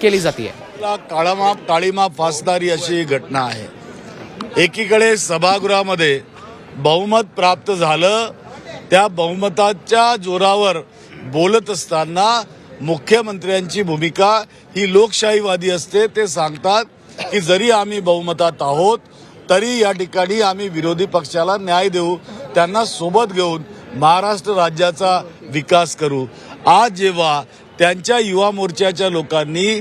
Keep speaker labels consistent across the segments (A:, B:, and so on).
A: केली जाते
B: काळामाप काळीमाप फासणारी अशी ही घटना आहे. एकीकडे सभागृहामध्ये बहुमत प्राप्त झालं त्या बहुमताच्या जोरावर बोलत असताना मुख्यमंत्र्यांची भूमिका ही लोकशाहीवादी असते ते सांगतात की जरी आम्ही बहुमतात आहोत तरी या ठिकाणी आम्ही विरोधी पक्षाला न्याय देऊ त्यांना सोबत घेऊन महाराष्ट्र राज्याचा विकास करू. आज जेव्हा त्यांच्या युवा मोर्चाच्या लोकांनी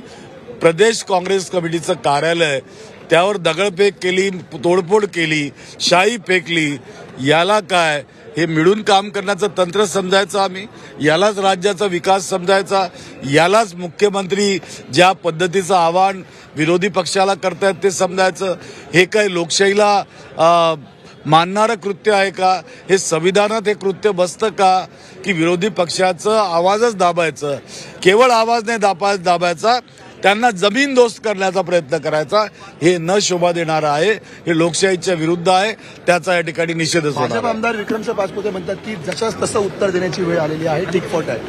B: प्रदेश काँग्रेस कमिटीचं कार्यालय त्यावर दगडफेक केली तोडफोड केली शाई फेकली याला काय? हे मिळून काम करण्याचं तंत्र समजायचं आम्ही यालाच राज्याचा विकास समजायचा यालाच मुख्यमंत्री ज्या पद्धतीचं आव्हान विरोधी पक्षाला करतायत ते समजायचं. हे काय लोकशाहीला मानणारं कृत्य आहे का? हे संविधानात हे कृत्य बसतं का? की विरोधी पक्षाचं आवाजच दाबायचं? केवळ आवाज नाही दाबा दाबायचा? त्यांना जमीन दोस्त करण्याचा प्रयत्न करायचा? हे न शोभा देणारं आहे. हे लोकशाहीच्या विरुद्ध आहे. त्याचा या ठिकाणी निषेधच
C: भाजप. आमदार विक्रमसिंह पाचपुते म्हणतात की जशाच तसं उत्तर देण्याची वेळ आलेली आहे. टिकफॉट आहे.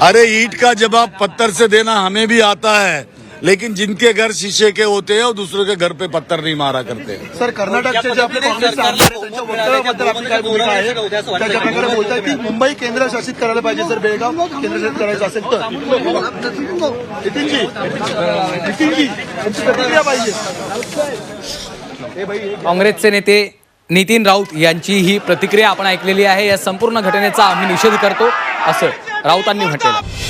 B: अरे ईट का जवाब पत्थर से देना हमें भी आता है. लेकिन जिनके घर शीशे के होते हैं वो दूसरों के घर पे पत्थर नहीं मारा करते।
C: सर कर्नाटकचे जे आपले काँग्रेसचे आमदार आहेत, त्यांच्या वक्तव्याबद्दल आपली काय भूमिका आहे त्याच्या प्रकारे बोलतात की मुंबई केंद्रशासित करायला पाहिजे जर बेळगाव? केंद्रशासित करायचं असेल तर। नितीनजी नितीनजी तुमची प्रतिक्रिया पाहिजे। बाई
A: काँग्रेसचे नेते नितीन राऊत यांची ही प्रतिक्रिया आपण ऐकलेली आहे. या संपूर्ण घटनेचा आम्ही निषेध करतो. असं राऊतांनी म्हटलेलं आहे.